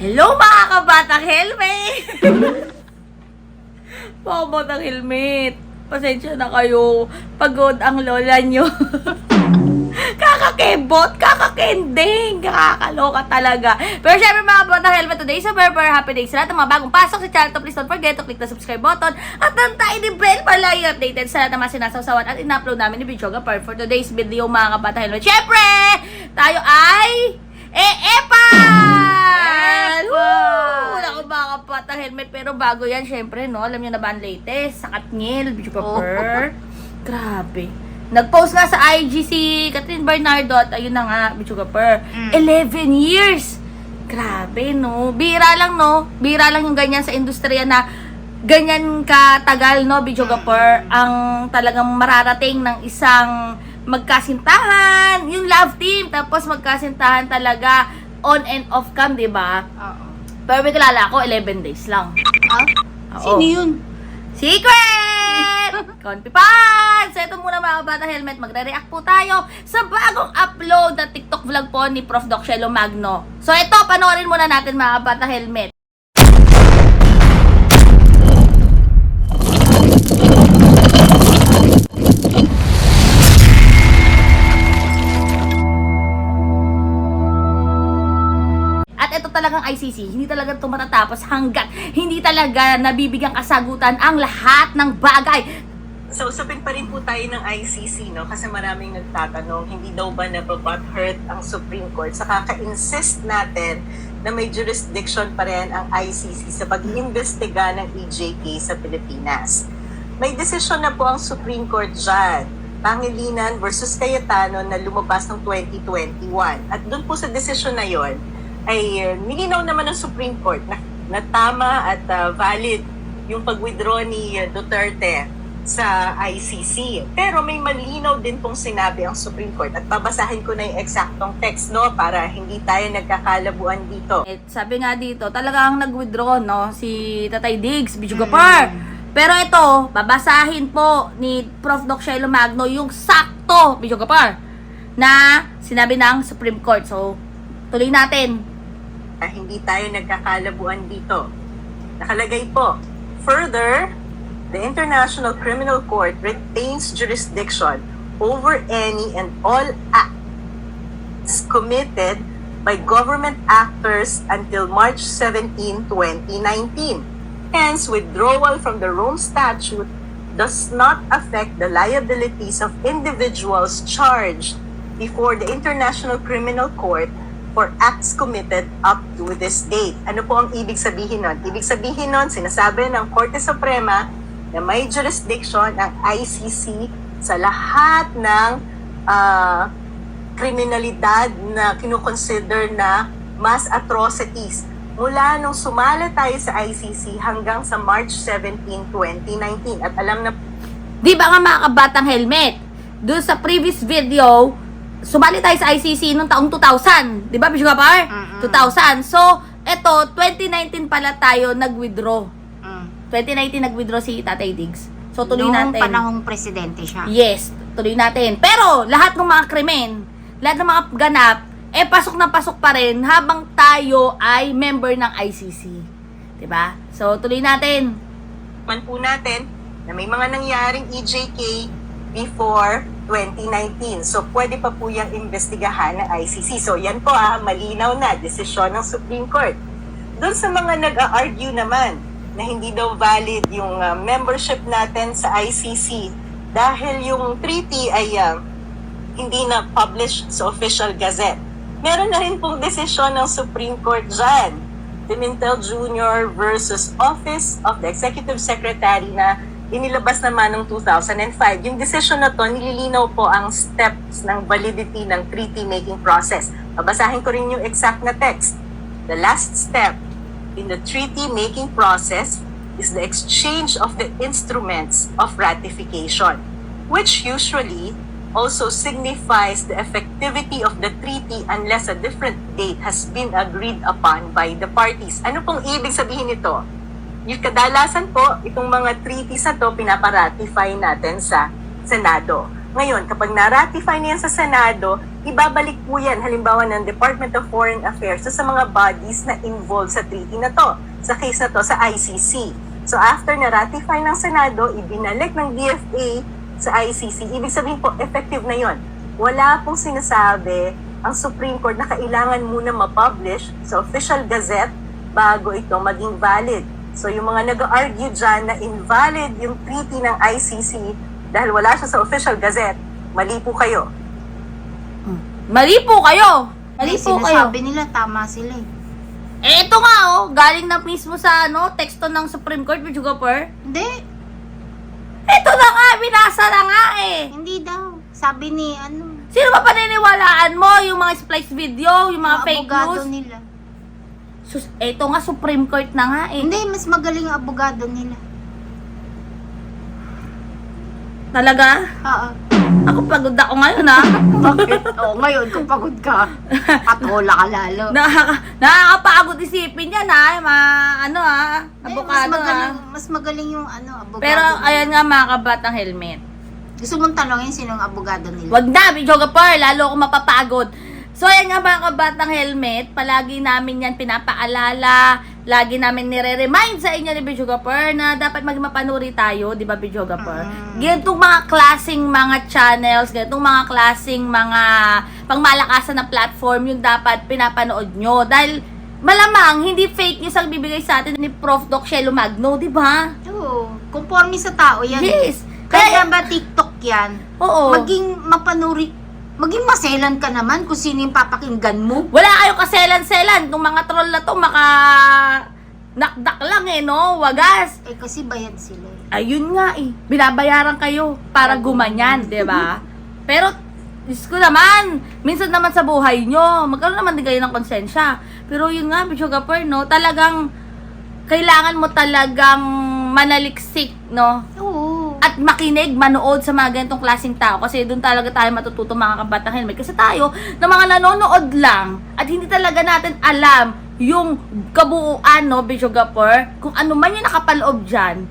Hello mga kabatang helmet! mga batang helmet, pasensya na kayo. Pagod ang lola nyo. Kakakebot, kakakending, kakakaloka talaga. Pero syempre mga batang helmet, today is a very very happy day. Sa lahat ng mga bagong pasok sa channel to, please don't forget to click the subscribe button at ang tiny bell para lagi updated sa lahat ng mga sinasawsawan at in-upload namin ni Bichoga Park for today's video mga kabatang helmet. Syempre, tayo ay e-epan! Woo! Wala ko mga kapatang helmet pero bago yan syempre no, alam nyo na ba ang latest? Sa Katngil, Bichoga Oo. Park. Grabe. Nag-post nga sa IG si Catherine Bernardo at ayun na nga, Bichuga Per. Mm. 11 years! Grabe, no? Bira lang, no? Bira lang yung ganyan sa industriya na ganyan katagal, no, Bichuga Per, ang talagang mararating ng isang magkasintahan, yung love team, tapos magkasintahan talaga on and off cam, di ba? Oo. Pero may kilala ako, 11 days lang. Ah? Oo. Sino yun? Secret! Konpi pan! So ito muna mga bata helmet, magre-react po tayo sa bagong upload na TikTok vlog po ni Prof. Doc Shelo Magno. So ito, panoorin muna natin mga bata helmet. Talagang ICC, hindi talaga ito matatapos hanggat hindi talaga nabibigyan kasagutan ang lahat ng bagay. So, usapin pa rin po tayo ng ICC, no? Kasi maraming nagtatanong, hindi daw ba hurt ang Supreme Court sa kaka-insist natin na may jurisdiction pa rin ang ICC sa pag-iimbestiga ng EJK sa Pilipinas. May desisyon na po ang Supreme Court dyan, Pangilinan versus Cayetano na lumabas ng 2021. At doon po sa desisyon na yon ay uh, nilinaw naman ng Supreme Court na, na tama at uh, valid yung pag-withdraw ni uh, Duterte sa ICC. Pero may malinaw din pong sinabi ang Supreme Court at babasahin ko na yung eksaktong text no para hindi tayo nagkakalabuan dito. Eh, sabi nga dito, talagang nag-withdraw no si Tatay Diggs, Bichugapar. Pero ito, babasahin po ni Prof. Doc Shelo Magno yung sakto, Bichugapar, na sinabi ng Supreme Court. So, tuloy natin. Ah, hindi tayo nagkakalabuan dito. Nakalagay po, further, the International Criminal Court retains jurisdiction over any and all acts committed by government actors until March 17, 2019. Hence, withdrawal from the Rome Statute does not affect the liabilities of individuals charged before the International Criminal Court for acts committed up to this date. Ano po ang ibig sabihin nun? Ibig sabihin nun, sinasabi ng Korte Suprema na may jurisdiction ang ICC sa lahat ng ah, kriminalidad na kinukonsider na mass atrocities mula nung sumala tayo sa ICC hanggang sa March 17, 2019. At alam na Di ba nga mga kabatang helmet? Doon sa previous video, sumali tayo sa ICC noong taong 2000. Di ba, Bichugapar? Mm-mm. 2000. So, eto, 2019 pala tayo nag-withdraw. Mm. 2019 nag-withdraw si Tatay Diggs. So, tuloy Noong natin. panahong presidente siya. Yes, tuloy natin. Pero, lahat ng mga krimen, lahat ng mga ganap, eh, pasok na pasok pa rin habang tayo ay member ng ICC. 'Di ba? So, tuloy natin. man po natin na may mga nangyaring EJK before 2019. So, pwede pa po yung investigahan ng ICC. So, yan po ah, malinaw na desisyon ng Supreme Court. Doon sa mga nag-argue naman na hindi daw valid yung ah, membership natin sa ICC dahil yung treaty ay ah, hindi na publish sa official gazette. Meron na rin pong desisyon ng Supreme Court dyan. Pimentel Jr. versus Office of the Executive Secretary na inilabas naman noong 2005. Yung decision na to, nililinaw po ang steps ng validity ng treaty-making process. Babasahin ko rin yung exact na text. The last step in the treaty-making process is the exchange of the instruments of ratification, which usually also signifies the effectivity of the treaty unless a different date has been agreed upon by the parties. Ano pong ibig sabihin nito? Yung kadalasan po, itong mga treaties na to, pinaparatify natin sa Senado. Ngayon, kapag na-ratify niyan sa Senado, ibabalik po yan, halimbawa ng Department of Foreign Affairs, so sa mga bodies na involved sa treaty na to, sa case na to, sa ICC. So after na-ratify ng Senado, ibinalik ng DFA sa ICC. Ibig sabihin po, effective na yon. Wala pong sinasabi ang Supreme Court na kailangan muna ma-publish sa official gazette bago ito maging valid. So yung mga nag-argue dyan na invalid yung treaty ng ICC dahil wala siya sa official gazette, mali po kayo. Mali po kayo. Mali po kayo. sinasabi nila, tama sila eh. Eh, ito nga oh, galing na mismo sa ano, teksto ng Supreme Court, Bichugapur. Hindi, Ito na nga, binasa na nga eh. hindi daw. Sabi ni ano, Sino ba paniniwalaan mo? Yung mga splice video, yung mga fake abogado news? nila. Sus, ito nga, Supreme Court na nga eh. Hindi, mas magaling ang abogado nila. Talaga? Oo. Ako pagod ako ngayon ah. Bakit? Oo, ngayon kung pagod ka, patola ka lalo. Nakaka nakakapagod isipin yan ah. Ma, ano ah, Eh, mas abogado magaling, ah. mas magaling yung ano, abogado Pero nila. ayan nga mga kabatang helmet. Gusto mong tanongin sino ang abogado nila? Wag na, Bichogapur, lalo ako mapapagod. So, ayan nga mga kabatang helmet, palagi namin yan pinapaalala, lagi namin nire-remind sa inyo ni Bichogapur na dapat maging mapanuri tayo, di ba Bichogapur? Mm. Ganitong mga klasing mga channels, ganitong mga klasing mga pangmalakasan na platform yung dapat pinapanood nyo. Dahil malamang hindi fake news ang bibigay sa atin ni Prof. Doc Shelo Magno, di ba? Oo, conforme sa tao yan. Yes. Kaya Kaya, ba TikTok yan? oo. Maging mapanuri, maging maselan ka naman kung sino yung papakinggan mo. Wala kayo kaselan-selan. Itong mga troll na to, maka nakdak lang eh, no? Wagas. Eh kasi bayad sila eh. Ayun nga eh. Binabayaran kayo para gumanyan, di ba? Pero, Diyos ko naman, minsan naman sa buhay nyo, magkaroon naman din kayo ng konsensya. Pero yun nga, Bichogapur, no? Talagang, kailangan mo talagang manaliksik, no? Oo. At makinig, manood sa mga ganitong klaseng tao. Kasi doon talaga tayo matututo mga kabatang helmet kasi tayo na mga nanonood lang. At hindi talaga natin alam yung kabuuan no Bishogapur kung ano man yung nakapaloob dyan.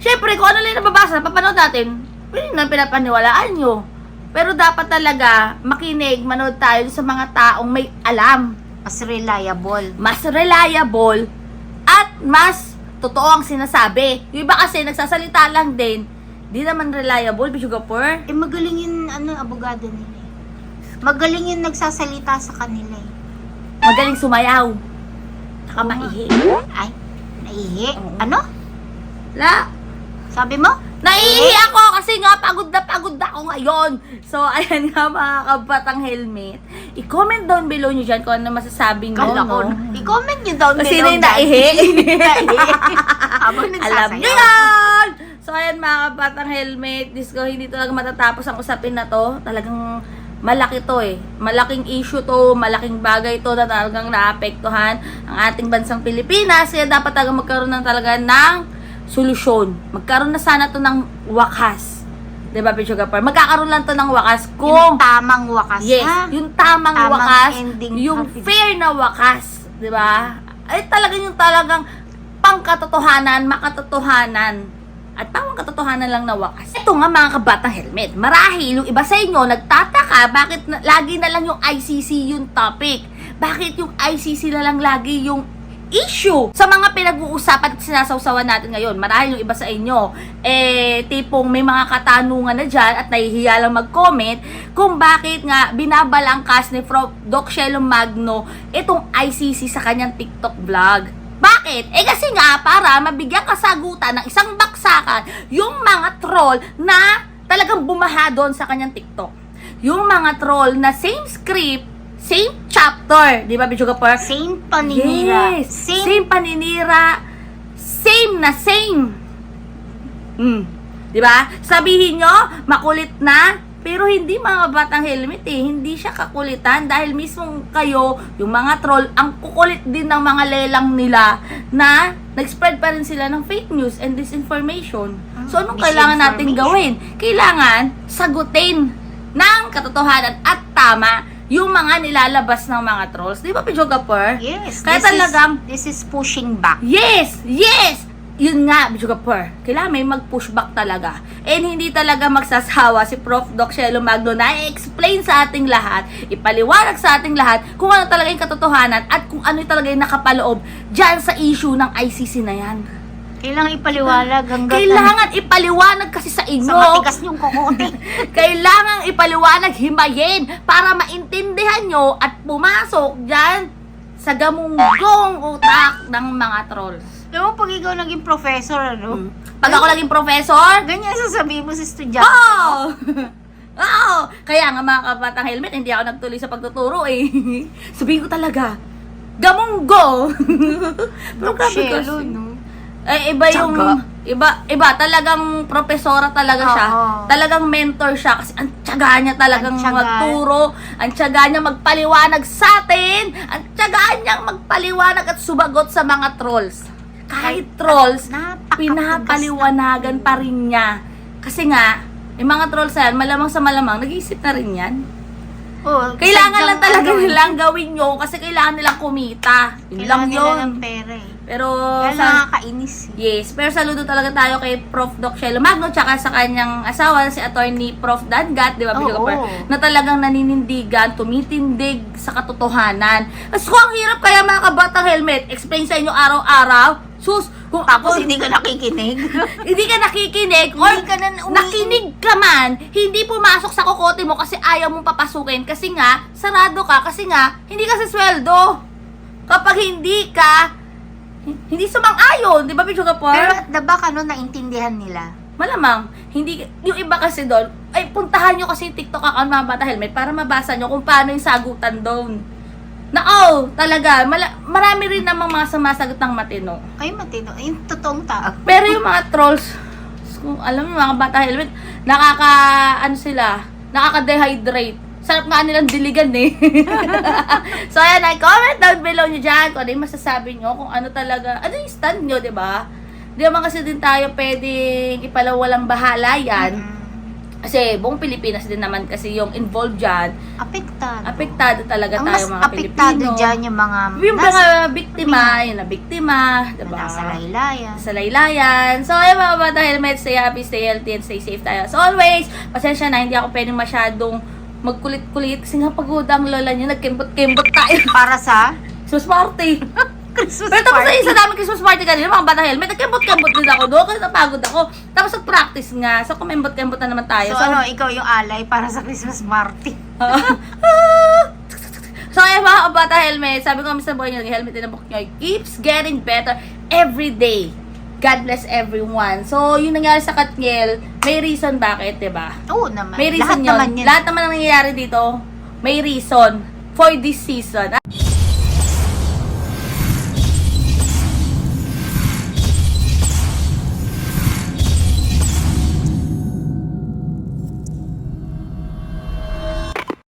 Syempre kung ano lang yung nababasa napapanood natin. Pwede na pinapaniwalaan nyo. Pero dapat talaga makinig, manood tayo sa mga taong may alam. Mas reliable. mas reliable at mas totoo ang sinasabi. Yung iba kasi nagsasalita lang din, di naman reliable, Bishogapur. Eh magaling yung ano, abogado nila eh. Magaling yung nagsasalita sa kanila eh. Magaling sumayaw. Saka Oo nga. maihi. Ay, naihi. Oo. Ano? La, Sabi mo? naihi ako kasi nga pagod na pagod na ako ngayon. So, ayan nga mga kabatang helmet. I-comment down below nyo dyan kung ano masasabi nyo. Kala ko, no? i-comment nyo down Kung below. sino yung guys. naihi. Naihi. Habang Alam nagsasayaw. nyo yan! So, ayan mga kabatang helmet. Diyos ko, hindi talaga matatapos ang usapin na to. Talagang malaki to eh. Malaking issue to, malaking bagay to na talagang naapektuhan ang ating bansang Pilipinas. Kaya dapat talaga magkaroon ng talaga ng solusyon. Magkaroon na sana to ng wakas. 'Di ba, Picho Gapar? Magkakaroon lang to ng wakas Yung kung tamang wakas Yes, ha? yung tamang, Tamang wakas, ending yung happy. fair na wakas, 'di ba? Ay talagang yung talagang pangkatotohanan, makatotohanan at tamang katotohanan lang na wakas. Ito nga mga kabatang helmet. Marahil yung iba sa inyo nagtataka bakit na, lagi na lang yung ICC yung topic. Bakit yung ICC na lang lagi yung issue sa mga pinag-uusapan at sinasawsawan natin ngayon. Marahil yung iba sa inyo, eh, tipong may mga katanungan na dyan at nahihiya lang mag-comment kung bakit nga binabalangkas ni Prof. Doc Shelo Magno itong ICC sa kanyang TikTok vlog. Bakit? Eh kasi nga, para mabigyan kasagutan ng isang baksakan yung mga troll na talagang bumaha doon sa kanyang TikTok. Yung mga troll na same script, same chapter, di ba, Bichugapur? Same paninira. Yes. Same, Same, paninira. Same na same. Mm. 'Di ba? Sabihin nyo, makulit na, pero hindi mga batang helmet eh. Hindi siya kakulitan dahil mismo kayo, yung mga troll, ang kukulit din ng mga lelang nila na nag-spread pa rin sila ng fake news and disinformation. So, anong kailangan natin gawin? Kailangan sagutin ng katotohanan at tama yung mga nilalabas ng mga trolls. Di ba, Pidjogapur? yes. Kaya this talagang- Is, this is pushing back. Yes! Yes! Yun nga, Bishopper, kailangan may mag-pushback talaga. And hindi talaga magsasawa si Prof. Doc Shelo Magno na i-explain sa ating lahat, ipaliwanag sa ating lahat kung ano talaga yung katotohanan at kung ano talaga yung nakapaloob dyan sa issue ng ICC na yan. Kailangan ipaliwalag hanggang Kailangan ipaliwanag kasi sa sa inyo. matikas niyong kukuti. Kailangan ipaliwanag, himayin para maintindihan nyo at pumasok dyan sa gamunggong utak ng mga trolls. Alam mo, pag ikaw naging professor, ano? Pag ako naging professor, Ganyan sasabihin mo sa estudyante. Oo! Oo! Kaya nga mga kabatang helmet, hindi ako nagtuloy sa pagtuturo eh. Sabihin ko talaga, gamunggo! Pero grabe Shelo, kasi. no? Eh, iba yung, Tiyaga. iba, iba, talagang profesora talaga siya. Oo. Talagang mentor siya kasi ang tiyaga niya talagang Ang tiyaga. magturo, ang tiyaga niya magpaliwanag sa atin, ang tiyaga niya magpaliwanag at subagot sa mga trolls. Kahit trolls, pinapaliwanagan pa rin niya. Kasi nga, yung mga trolls na yan, malamang sa malamang, nag-iisip na rin yan. Oh, Kailangan lang talaga ano, nilang gawin yun kasi kailangan nilang kumita. Yun lang yun. pera eh. Pero, Kaya sa, nakakainis eh. yes, pero saludo talaga tayo kay Prof. Doc Shelo Magno tsaka sa kanyang asawa, si attorney Prof. Dangat, di ba. Bishop Kapar? Na talagang naninindigan, tumitindig sa katotohanan. Mas kung ang hirap kaya mga kabatang helmet, explain sa inyo araw-araw, sus, kung Tapos ako, hindi ka nakikinig. hindi ka nakikinig or Hindi ka na nakinig ka man, hindi pumasok sa kokote mo kasi ayaw mong papasukin kasi nga, sarado ka kasi nga, hindi ka sa sweldo. Kapag hindi ka, hindi sumang-ayon, di ba, Pichu Kapor? Pero at the back, ano, naintindihan nila. Malamang, hindi, yung iba kasi doon, ay puntahan nyo kasi yung TikTok account mga bata helmet para mabasa nyo kung paano yung sagutan doon. Na oh, talaga, mala, marami rin namang mga sumasagot ng matino. Ay, matino. Ay, yung totoong tao. Pero yung mga trolls, kung alam mo, mga bata helmet, nakaka, ano sila, nakaka-dehydrate. Sarap nga nilang diligan eh. so ayan, ay comment down below nyo dyan kung ano yung masasabi nyo, kung ano talaga, ano yung stand nyo, di ba? Di naman kasi din tayo pwedeng ipalawalang bahala yan. Mm. Kasi buong Pilipinas din naman kasi yung involved dyan. Apektado. Apektado talaga Ang tayo mga apektado Pilipino. dyan yung mga Yung nasa, mga biktima, yung na biktima, na diba? nasa laylayan. sa laylayan. So, ayun mga bata, helmet, stay happy, stay healthy, and stay safe tayo. As always, pasensya na, hindi ako pwedeng masyadong magkulit-kulit kasi nga pagod ang lola niya, nagkembot-kembot tayo. Para sa Christmas party. Christmas Pero tapos sa party. isa namin Christmas party kanina, mga bata helmet, nagkembot-kembot din ako doon kasi napagod ako. Tapos nag-practice nga, so kumembot-kembot na naman tayo. So, ano, ikaw yung alay para sa Christmas party. So, ayun mga bata helmet, sabi ko Mr. Boy nyo, helmet din ang nyo, it keeps getting better every day. God bless everyone. So, yung nangyari sa Katniel, may reason bakit, 'di ba? Oo naman. May Lahat reason yun. naman yan. Lahat naman ang nangyayari dito, may reason for this season.